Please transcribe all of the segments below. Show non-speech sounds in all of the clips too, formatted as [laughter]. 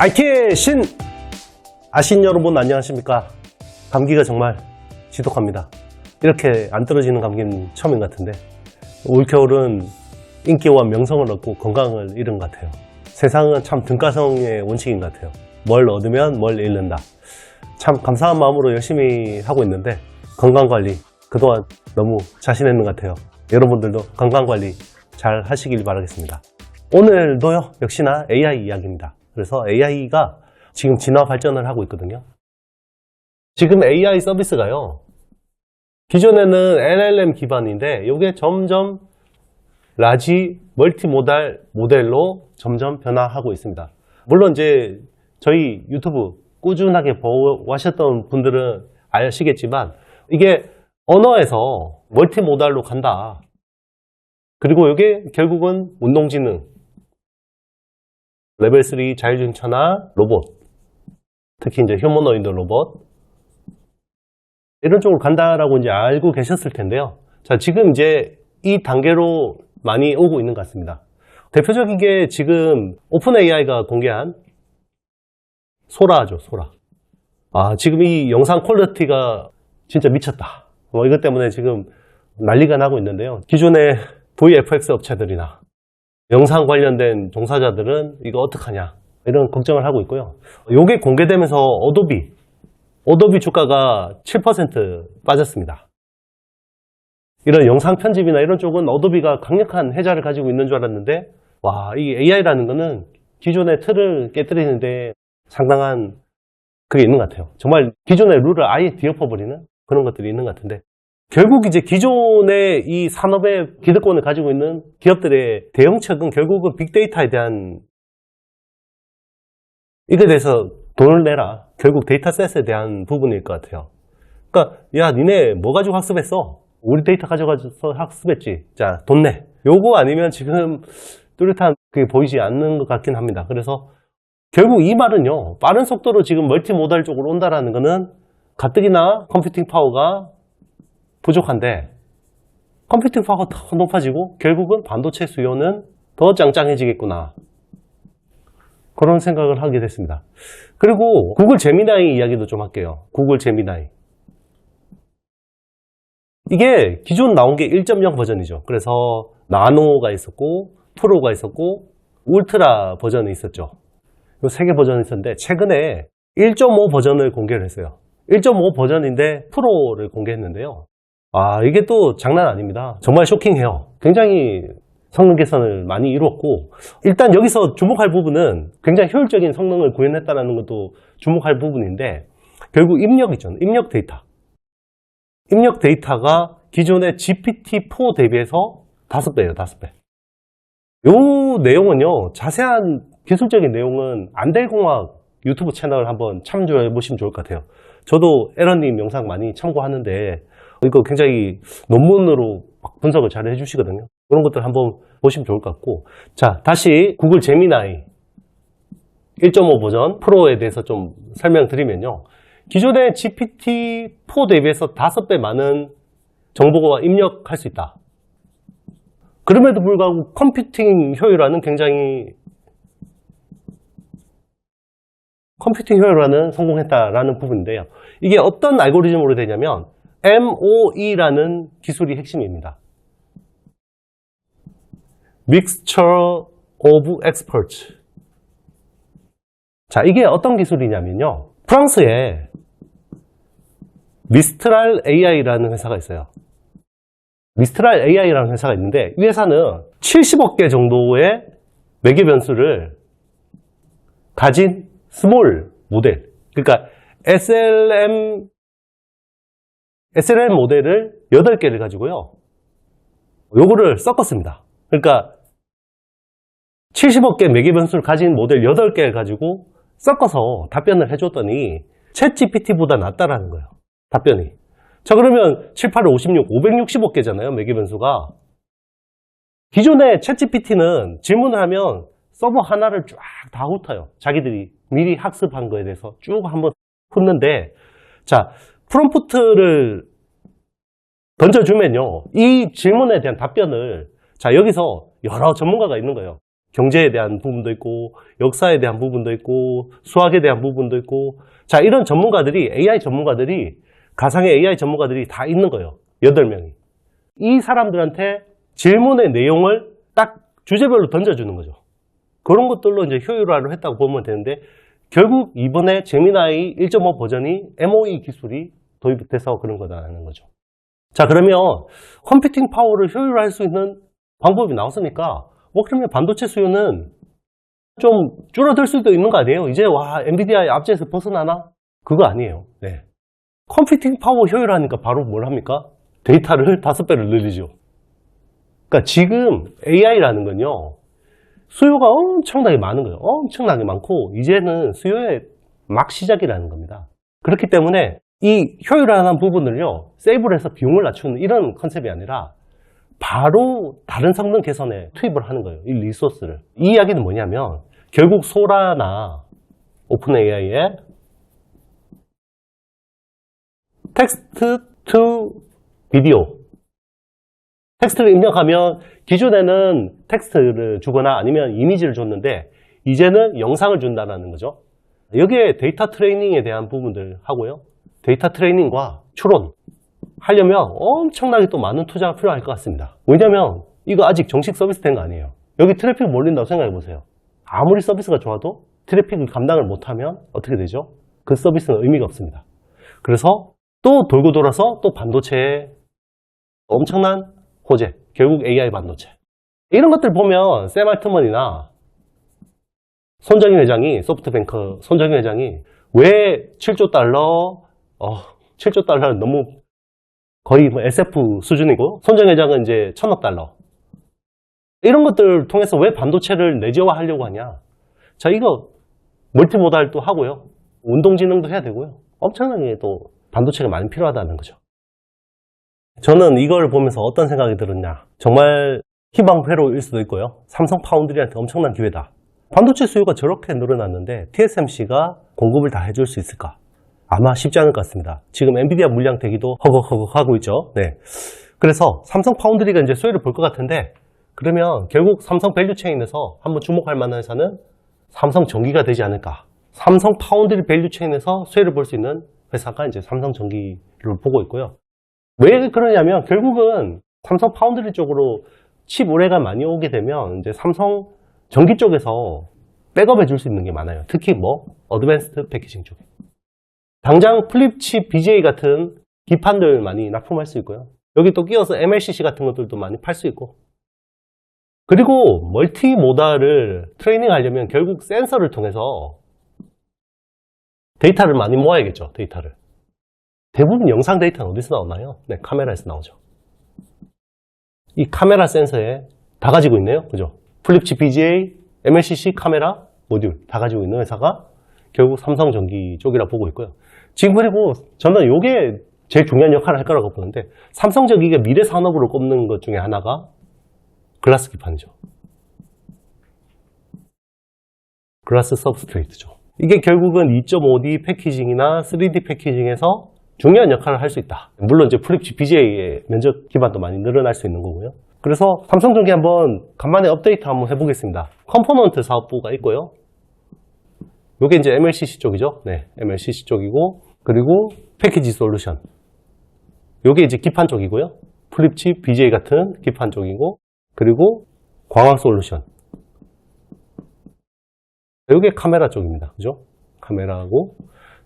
IT의 신! 아신 여러분 안녕하십니까? 감기가 정말 지독합니다. 이렇게 안 떨어지는 감기는 처음인 것 같은데 올겨울은 인기와 명성을 얻고 건강을 잃은 것 같아요. 세상은 참 등가성의 원칙인 것 같아요. 뭘 얻으면 뭘 잃는다. 참 감사한 마음으로 열심히 하고 있는데 건강관리 그동안 너무 자신했는 것 같아요. 여러분들도 건강관리 잘 하시길 바라겠습니다. 오늘도요, 역시나 AI 이야기입니다. 그래서 AI가 지금 진화 발전을 하고 있거든요. 지금 AI 서비스가요, 기존에는 LLM 기반인데, 이게 점점 라지 멀티모달 모델로 점점 변화하고 있습니다. 물론 이제 저희 유튜브 꾸준하게 보셨던 분들은 아시겠지만, 이게 언어에서 멀티모달로 간다. 그리고 이게 결국은 운동지능, 레벨 3 자율주행차나 로봇, 특히 이제 휴머노이드 로봇, 이런 쪽으로 간다라고 이제 알고 계셨을 텐데요. 자, 지금 이제 이 단계로 많이 오고 있는 것 같습니다. 대표적인 게 지금 오픈 AI가 공개한 소라죠, 소라. 아, 지금 이 영상 퀄리티가 진짜 미쳤다. 뭐 이것 때문에 지금 난리가 나고 있는데요. 기존의 VFX 업체들이나 영상 관련된 종사자들은 이거 어떡하냐 이런 걱정을 하고 있고요. 요게 공개되면서 어도비 어도비 주가가 7% 빠졌습니다. 이런 영상 편집이나 이런 쪽은 어도비가 강력한 해자를 가지고 있는 줄 알았는데 와, 이 AI라는 거는 기존의 틀을 깨뜨리는데 상당한 그게 있는 것 같아요. 정말 기존의 룰을 아예 뒤엎어버리는 그런 것들이 있는 것 같은데 결국 이제 기존의 이 산업의 기득권을 가지고 있는 기업들의 대응책은 결국은 빅데이터에 대한 이거에 대해서 돈을 내라. 결국 데이터셋에 대한 부분일 것 같아요. 그러니까 야 니네 뭐 가지고 학습했어? 우리 데이터 가져가서 학습했지. 자 돈 내. 요거 아니면 지금 뚜렷한 그게 보이지 않는 것 같긴 합니다. 그래서 결국 이 말은요. 빠른 속도로 지금 멀티모달 쪽으로 온다라는 거는 가뜩이나 컴퓨팅 파워가 부족한데 컴퓨팅 파워가 더 높아지고 결국은 반도체 수요는 더 짱짱해지겠구나. 그런 생각을 하게 됐습니다. 그리고 구글 제미나이 이야기도 좀 할게요. 구글 제미나이. 이게 기존 나온 게 1.0 버전이죠. 그래서 나노가 있었고 프로가 있었고 울트라 버전이 있었죠. 이 세 개 버전이 있었는데 최근에 1.5 버전을 공개를 했어요. 1.5 버전인데 프로를 공개했는데요. 아, 이게 또 장난 아닙니다. 정말 쇼킹해요. 굉장히 성능 개선을 많이 이루었고, 일단 여기서 주목할 부분은 굉장히 효율적인 성능을 구현했다는 것도 주목할 부분인데, 결국 입력 있죠. 입력 데이터. 입력 데이터가 기존의 GPT-4 대비해서 5배예요, 5배. 요 내용은요, 자세한 기술적인 내용은 안델공학 유튜브 채널 한번 참조해 보시면 좋을 것 같아요. 저도 에런님 영상 많이 참고하는데, 이거 굉장히 논문으로 분석을 잘 해주시거든요. 그런 것들 한번 보시면 좋을 것 같고. 자, 다시 구글 제미나이 1.5 버전 프로에 대해서 좀 설명드리면요. 기존의 GPT-4 대비해서 5배 많은 정보가 입력할 수 있다. 그럼에도 불구하고 컴퓨팅 효율화는 굉장히 컴퓨팅 효율화는 성공했다라는 부분인데요. 이게 어떤 알고리즘으로 되냐면 MOE라는 기술이 핵심입니다. Mixture of Experts. 자, 이게 어떤 기술이냐면요. 프랑스에 미스트랄 AI라는 회사가 있어요. 미스트랄 AI라는 회사가 있는데 이 회사는 70억 개 정도의 매개 변수를 가진 스몰 모델, 그러니까 SLM SLM 모델을 8개를 가지고요. 요거를 섞었습니다. 그러니까 70억 개 매개 변수를 가진 모델 8개를 가지고 섞어서 답변을 해줬더니 챗 GPT보다 낫다라는 거예요. 답변이. 자, 그러면 7, 8, 56, 560억 개잖아요. 매개 변수가. 기존의 챗 GPT는 질문을 하면 서버 하나를 쫙 다 훑어요. 자기들이 미리 학습한 거에 대해서 쭉 한번 훑는데, 자, 프롬프트를 던져주면요. 이 질문에 대한 답변을, 자, 여기서 여러 전문가가 있는 거예요. 경제에 대한 부분도 있고, 역사에 대한 부분도 있고, 수학에 대한 부분도 있고, 자, 이런 전문가들이, AI 전문가들이, 가상의 AI 전문가들이 다 있는 거예요. 8명이. 이 사람들한테 질문의 내용을 딱 주제별로 던져주는 거죠. 그런 것들로 이제 효율화를 했다고 보면 되는데, 결국 이번에 제미나이 1.5 버전이 MOE 기술이 도입돼서 그런 거다라는 거죠. 자, 그러면 컴퓨팅 파워를 효율화할 수 있는 방법이 나왔으니까, 뭐 그러면 반도체 수요는 좀 줄어들 수도 있는 거 아니에요? 이제 와, 엔비디아의 압제에서 벗어나나? 그거 아니에요. 네. 컴퓨팅 파워 효율화니까 바로 뭘 합니까? 데이터를 [laughs] 다섯 배를 늘리죠. 그러니까 지금 AI라는 건요, 수요가 엄청나게 많은 거예요. 엄청나게 많고, 이제는 수요의 막 시작이라는 겁니다. 그렇기 때문에 이 효율화한 부분을요, 세이브를 해서 비용을 낮추는 이런 컨셉이 아니라, 바로 다른 성능 개선에 투입을 하는 거예요. 이 리소스를. 이 이야기는 뭐냐면, 결국 소라나 오픈 AI의 텍스트 투 비디오. 텍스트를 입력하면 기존에는 텍스트를 주거나 아니면 이미지를 줬는데 이제는 영상을 준다는 거죠. 여기에 데이터 트레이닝에 대한 부분들 하고요. 데이터 트레이닝과 추론 하려면 엄청나게 또 많은 투자가 필요할 것 같습니다. 왜냐면 이거 아직 정식 서비스 된 거 아니에요. 여기 트래픽 몰린다고 생각해 보세요. 아무리 서비스가 좋아도 트래픽을 감당을 못하면 어떻게 되죠? 그 서비스는 의미가 없습니다. 그래서 또 돌고 돌아서 또 반도체에 엄청난 호재, 결국 AI 반도체. 이런 것들 보면 샘 알트먼이나 손정희 회장이 소프트뱅크 손정희 회장이 왜 7조 달러, 어, 7조 달러는 너무 거의 뭐 SF 수준이고 손정희 회장은 이제 천억 달러. 이런 것들을 통해서 왜 반도체를 내재화하려고 하냐? 자, 이거 멀티모달도 하고요. 운동지능도 해야 되고요. 엄청나게 또 반도체가 많이 필요하다는 거죠. 저는 이걸 보면서 어떤 생각이 들었냐. 정말 희망회로일 수도 있고요. 삼성 파운드리한테 엄청난 기회다. 반도체 수요가 저렇게 늘어났는데 TSMC가 공급을 다 해줄 수 있을까? 아마 쉽지 않을 것 같습니다. 지금 엔비디아 물량 대기도 허걱허걱 하고 있죠. 네. 그래서 삼성 파운드리가 이제 수요를 볼 것 같은데 그러면 결국 삼성 밸류체인에서 한번 주목할 만한 회사는 삼성 전기가 되지 않을까. 삼성 파운드리 밸류체인에서 수혜를 볼 수 있는 회사가 이제 삼성 전기를 보고 있고요. 왜 그러냐면 결국은 삼성 파운드리 쪽으로 칩 의뢰가 많이 오게 되면 이제 삼성 전기 쪽에서 백업해 줄 수 있는 게 많아요. 특히 뭐 어드밴스드 패키징 쪽에. 당장 플립칩 BJ 같은 기판들 많이 납품할 수 있고요. 여기 또 끼워서 MLCC 같은 것들도 많이 팔 수 있고. 그리고 멀티모달을 트레이닝 하려면 결국 센서를 통해서 데이터를 많이 모아야겠죠. 데이터를. 대부분 영상 데이터는 어디서 나오나요? 네, 카메라에서 나오죠. 이 카메라 센서에 다 가지고 있네요. 그죠? 플립칩 BGA, MLCC 카메라 모듈 다 가지고 있는 회사가 결국 삼성전기 쪽이라 보고 있고요. 지금 그리고 저는 이게 제일 중요한 역할을 할 거라고 보는데 삼성전기가 미래 산업으로 꼽는 것 중에 하나가 글라스 기판이죠. 글라스 서브스트레이트죠. 이게 결국은 2.5D 패키징이나 3D 패키징에서 중요한 역할을 할 수 있다. 물론 이제 플립칩 BJ의 면적 기반도 많이 늘어날 수 있는 거고요. 그래서 삼성전기 한번 간만에 업데이트 한번 해보겠습니다. 컴포넌트 사업부가 있고요. 요게 이제 MLCC 쪽이죠. 네, MLCC 쪽이고 그리고 패키지 솔루션. 요게 이제 기판 쪽이고요. 플립칩 BJ 같은 기판 쪽이고 그리고 광학 솔루션. 요게 카메라 쪽입니다. 그죠? 카메라고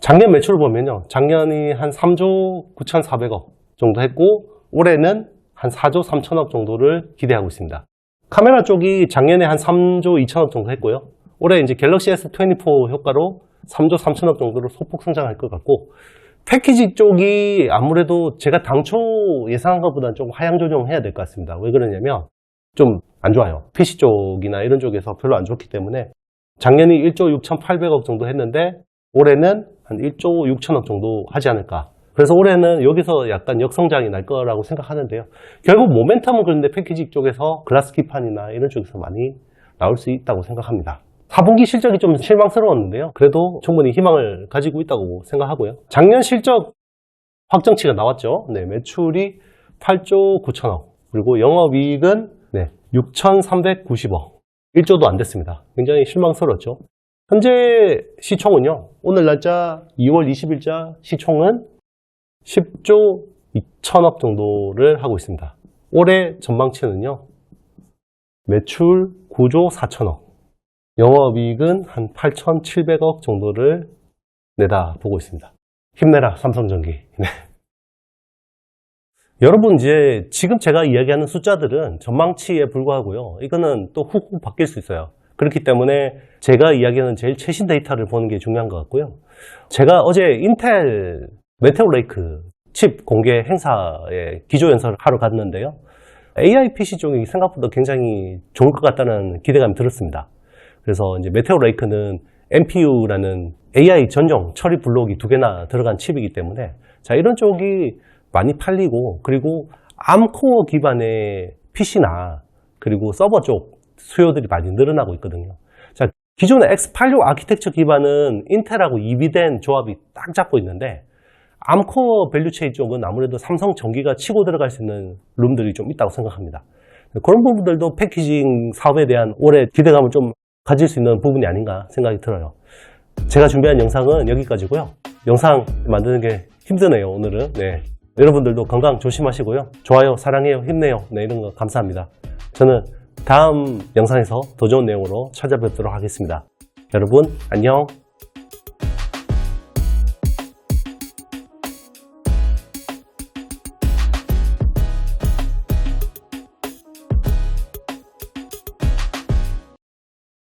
작년 매출을 보면요. 작년이 한 3조 9,400억 정도 했고 올해는 한 4조 3천억 정도를 기대하고 있습니다. 카메라 쪽이 작년에 한 3조 2천억 정도 했고요. 올해 이제 갤럭시 S24 효과로 3조 3천억 정도로 소폭 성장할 것 같고 패키지 쪽이 아무래도 제가 당초 예상한 것보다는 조금 하향 조정해야 될 것 같습니다. 왜 그러냐면 좀 안 좋아요. PC 쪽이나 이런 쪽에서 별로 안 좋기 때문에 작년이 1조 6,800억 정도 했는데 올해는 한 1조 6천억 정도 하지 않을까. 그래서 올해는 여기서 약간 역성장이 날 거라고 생각하는데요. 결국 모멘텀은 그런데 패키지 쪽에서 글라스 기판이나 이런 쪽에서 많이 나올 수 있다고 생각합니다. 4분기 실적이 좀 실망스러웠는데요. 그래도 충분히 희망을 가지고 있다고 생각하고요. 작년 실적 확정치가 나왔죠. 네, 매출이 8조 9천억. 그리고 영업이익은 네, 6,390억. 1조도 안 됐습니다. 굉장히 실망스러웠죠. 현재 시총은요, 오늘 날짜 2월 20일자 시총은 10조 2천억 정도를 하고 있습니다. 올해 전망치는요, 매출 9조 4천억, 영업이익은 한 8,700억 정도를 내다 보고 있습니다. 힘내라, 삼성전기. 네. 여러분, 이제 지금 제가 이야기하는 숫자들은 전망치에 불과하고요. 이거는 또 훅훅 바뀔 수 있어요. 그렇기 때문에 제가 이야기하는 제일 최신 데이터를 보는 게 중요한 것 같고요. 제가 어제 인텔 메테오 레이크 칩 공개 행사에 기조 연설을 하러 갔는데요. AI PC 쪽이 생각보다 굉장히 좋을 것 같다는 기대감이 들었습니다. 그래서 이제 메테오 레이크는 NPU라는 AI 전용 처리 블록이 두 개나 들어간 칩이기 때문에 자 이런 쪽이 많이 팔리고 그리고 암코어 기반의 PC나 그리고 서버 쪽 수요들이 많이 늘어나고 있거든요. 자 기존의 X86 아키텍처 기반은 인텔하고 이비된 조합이 딱 잡고 있는데 암코어 밸류체인 쪽은 아무래도 삼성 전기가 치고 들어갈 수 있는 룸들이 좀 있다고 생각합니다. 그런 부분들도 패키징 사업에 대한 올해 기대감을 좀 가질 수 있는 부분이 아닌가 생각이 들어요. 제가 준비한 영상은 여기까지고요. 영상 만드는 게 힘드네요, 오늘은. 네. 여러분들도 건강 조심하시고요. 좋아요, 사랑해요, 힘내요. 네, 이런 거 감사합니다. 저는 다음 영상에서 더 좋은 내용으로 찾아뵙도록 하겠습니다. 여러분, 안녕.